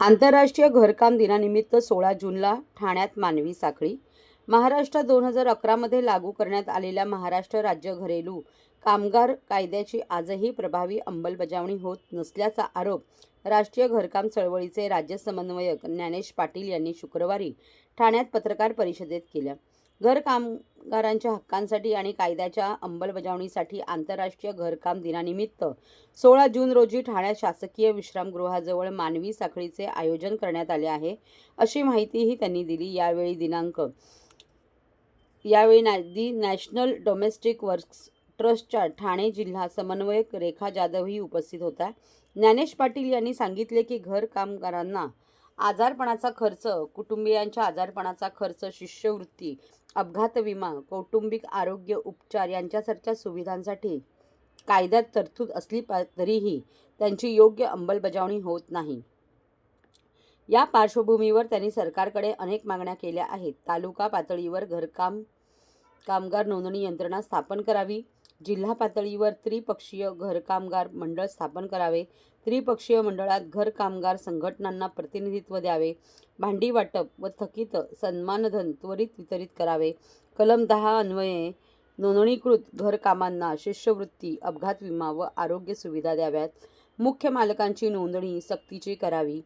आंतरराष्ट्रीय घरकाम दिनानिमित्त सोळा जूनला ठाण्यात मानवी साखळी. महाराष्ट्र दोन हजार अकरामध्ये लागू करण्यात आलेल्या महाराष्ट्र राज्य घरेलू कामगार कायद्याची आजही प्रभावी अंमलबजावणी होत नसल्याचा आरोप राष्ट्रीय घरकाम चळवळीचे राज्य समन्वयक ज्ञानेश पाटील यांनी शुक्रवारी ठाण्यात पत्रकार परिषदेत केल्या घर कामगारांच्या हक्कांसाठी आणि कायद्याच्या अंमलबजावणीसाठी आंतरराष्ट्रीय घरकाम दिनानिमित्त सोळा जून रोजी ठाण्यात शासकीय विश्रामगृहाजवळ मानवी साखळीचे आयोजन करण्यात आले आहे अशी माहितीही त्यांनी दिली. यावेळी दिनांक यावेळी नॅ दी नॅशनल डोमेस्टिक वर्क्स ट्रस्टच्या ठाणे जिल्हा समन्वयक रेखा जाधवही उपस्थित होत्या. ज्ञानेश पाटील यांनी सांगितले की घर कामगारांना आजारपणाचा खर्च कुटुंबियांच्या आजारपणाचा खर्च शिष्यवृत्ती अपघात विमा कौटुंबिक आरोग्य उपचार यांच्यासारख्या सुविधांसाठी कायद्यात तरतूद असली पा तरीही त्यांची योग्य अंमलबजावणी होत नाही. या पार्श्वभूमीवर त्यांनी सरकारकडे अनेक मागण्या केल्या आहेत. तालुका पातळीवर घरकाम कामगार नोंदणी यंत्रणा स्थापन करावी जिल्हा पातळीवर त्रिपक्षीय घरकामगार मंडळ स्थापन करावे. त्रिपक्षीय मंडळात घर कामगार संघटनांना प्रतिनिधित्व द्यावे. भांडी वाटप व थकीत सन्मानधन त्वरित वितरित करावे. कलम दहा अन्वये नोंदणीकृत घरकामांना शिष्यवृत्ती अपघात विमा व आरोग्य सुविधा द्याव्यात. मुख्य मालकांची नोंदणी सक्तीची करावी.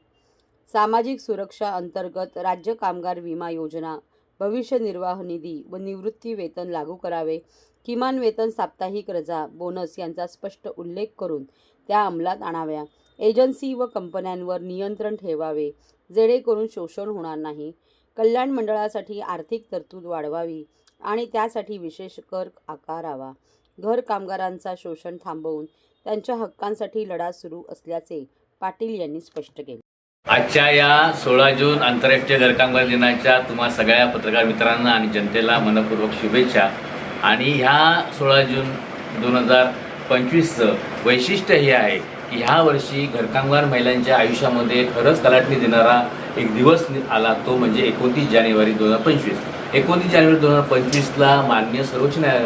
सामाजिक सुरक्षा अंतर्गत राज्य कामगार विमा योजना भविष्य निर्वाह निधी व निवृत्ती वेतन लागू करावे. किमान वेतन साप्ताहिक रजा बोनस यांचा स्पष्ट उल्लेख करून त्या अंमलात आणाव्या. एजन्सी व कंपन्यांवर नियंत्रण ठेवावे जेणेकरून शोषण होणार नाही. कल्याण मंडळासाठी आर्थिक तरतूद वाढवावी आणि त्यासाठी विशेष कर आकारावा. घर कामगारांचा शोषण थांबवून त्यांच्या हक्कांसाठी लढा सुरू असल्याचे पाटील यांनी स्पष्ट केले. आजच्या या सोळा जून आंतरराष्ट्रीय घरकामगार दिनाच्या तुम्हा सगळ्या पत्रकार मित्रांना आणि जनतेला मनपूर्वक शुभेच्छा. आणि ह्या सोळा जून दोन हजार पंचवीसचं वैशिष्ट्य हे आहे की ह्या वर्षी घरकामगार महिलांच्या आयुष्यामध्ये खरंच कलाटणी देणारा एक दिवस नि- आला तो म्हणजे एकोणतीस जानेवारी दोन हजार पंचवीस. एकोणतीस जानेवारी दोन हजार पंचवीसला माननीय सर्वोच्च न्याय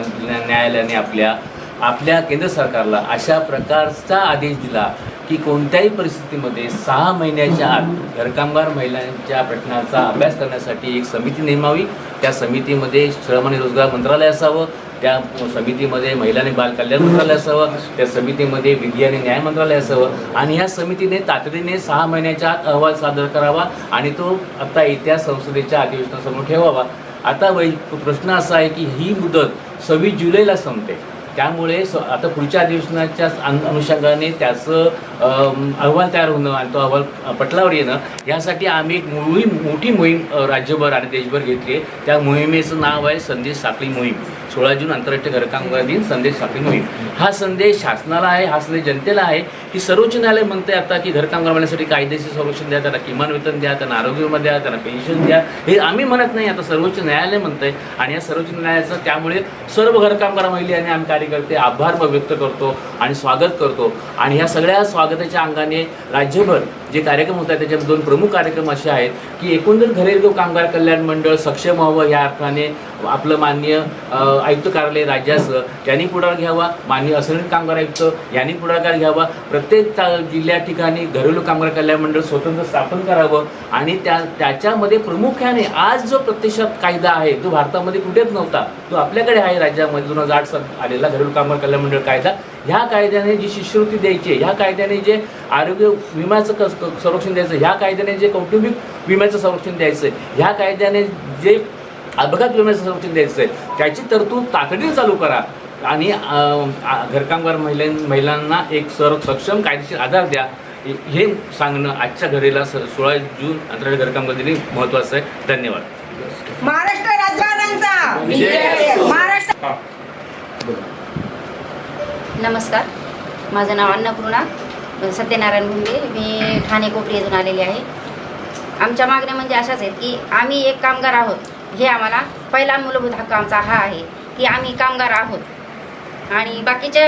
न्यायालयाने आपल्या आपल्या केंद्र सरकारला अशा प्रकारचा आदेश दिला की कोणत्याही परिस्थितीमध्ये सहा महिन्याच्या आत घरकामगार महिलांच्या प्रश्नाचा अभ्यास करण्यासाठी एक समिती नेमावी. त्या समितीमध्ये श्रम आणि रोजगार मंत्रालय असावं त्या समितीमध्ये महिला आणि बाल कल्याण मंत्रालय असावं त्या समितीमध्ये विधी आणि न्याय मंत्रालय असावं. आणि ह्या समितीने तातडीने सहा महिन्याच्या आत अहवाल सादर करावा आणि तो आता येत्या संसदेच्या अधिवेशनासमोर ठेवावा. आता वै प्रश्न असा आहे की ही मुदत सव्वीस जुलैला संपते. त्यामुळे स आता पुढच्या अधिवेशनाच्या अनुषंगाने त्याचं अहवाल तयार होणं आणि तो अहवाल पटलावर येणं यासाठी आम्ही एक मोहीम मोठी मोहीम राज्यभर आणि देशभर घेतली आहे. त्या मोहिमेचं नाव आहे संदेश साखळी मोहीम. सोळा जून आंतरराष्ट्रीय घरकामगार दिन संदेश साखळी मोहीम. हा संदेश शासनाला आहे हा संदेश जनतेला आहे. की सर्वोच्च न्यायालय म्हणते आता की घरकामगार मिळण्यासाठी कायदेशीर संरक्षण द्या त्यांना किमान वेतन द्या त्यांना आरोग्य विमा द्या त्यांना पेन्शन द्या. हे आम्ही म्हणत नाही आता सर्वोच्च न्यायालय म्हणतंय. आणि या सर्वोच्च न्यायालयाचं त्यामुळे सर्व घरकामगार आणि आम्ही कार्यकर्ते आभार व्यक्त करतो आणि स्वागत करतो. आणि ह्या सगळ्या स्वागताच्या अंगाने राज्यभर जे कार्यक्रम होत आहेत त्याच्यात दोन प्रमुख कार्यक्रम असे आहेत की एकंदर घरेलू कामगार कल्याण मंडळ सक्षम व्हावं या अर्थाने आपलं मान्य आयुक्त कार्यालय राज्याचं त्यांनी पुढाकार घ्यावा. मान्य असंघटित कामगार आयुक्त यांनी पुढाकार घ्यावा. प्रत्येक जिल्ह्या ठिकाणी घरेलू कामगार कल्याण मंडळ स्वतंत्र स्थापन करावं आणि त्या त्याच्यामध्ये प्रामुख्याने आज जो प्रत्यक्षात कायदा आहे तो भारतामध्ये कुठेच नव्हता. तो आपल्याकडे आहे राज्यामध्ये. दोन हजार आठ साली आलेला घरेलू कामगार कल्याण मंडळ कायदा. ह्या कायद्याने जी शिष्यवृत्ती द्यायची ह्या कायद्याने जे आरोग्य विम्याचं कस क- संरक्षण द्यायचं ह्या कायद्याने जे कौटुंबिक विम्याचं संरक्षण द्यायचं ह्या कायद्याने जे अपघात विम्याचं संरक्षण द्यायचं आहे त्याची तरतूद तातडीने चालू करा. आणि घरकामगार महिलां महिलांना एक सर सक्षम कायदेशीर आधार द्या. हे- सांगणं आजच्या घडीला स सोळा जून आंतरराष्ट्रीय घरकामगार दिनी महत्त्वाचं आहे. धन्यवाद. महाराष्ट्र महाराष्ट्र नमस्कार. माझं नाव अन्नपूर्णा सत्यनारायण भुंगे मी ठाणे कोपरी येथून आलेले आहे. आमच्या मागण्या म्हणजे अशाच आहेत की आम्ही एक कामगार आहोत. हे आम्हाला पहिला मूलभूत हक्क आमचा हा आहे की आम्ही कामगार आहोत. आणि बाकीच्या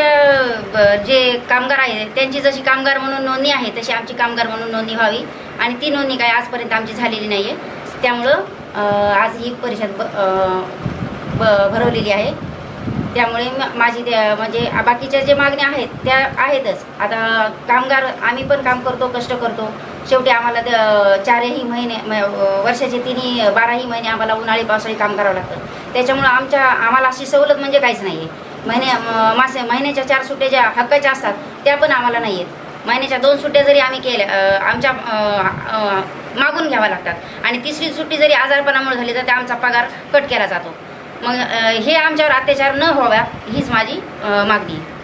ब- जे कामगार आहेत त्यांची जशी कामगार म्हणून नोंदणी आहे तशी आमची कामगार म्हणून नोंदणी व्हावी. आणि ती नोंदणी काय आजपर्यंत आमची झालेली नाही आहे त्यामुळं आज ही परिषद ब ब- भरवलेली आहे. त्यामुळे म- माझी म्हणजे बाकीच्या जे मागण्या आहेत त्या आहेतच. आता कामगार आम्ही पण काम करतो कष्ट करतो. शेवटी आम्हाला द- चारही महिने म- वर्षाचे तिन्ही बाराही महिने आम्हाला उन्हाळी पावसाळी काम करावं लागतं. त्याच्यामुळं आमच्या आम्हाला अशी सवलत म्हणजे काहीच नाही आहे महिने म- मासे महिन्याच्या चार सुट्ट्या ज्या हक्काच्या असतात त्या पण आम्हाला नाही आहेत महिन्याच्या दोन सुट्ट्या जरी आम्ही केल्या आमच्या मागून घ्याव्या लागतात. आणि तिसरी सुट्टी जरी आजारपणामुळे झाली तर त्या आमचा पगार कट केला जातो. मग हे आमच्यावर अत्याचार न व्हाव्या हीच माझी मागणी आहे.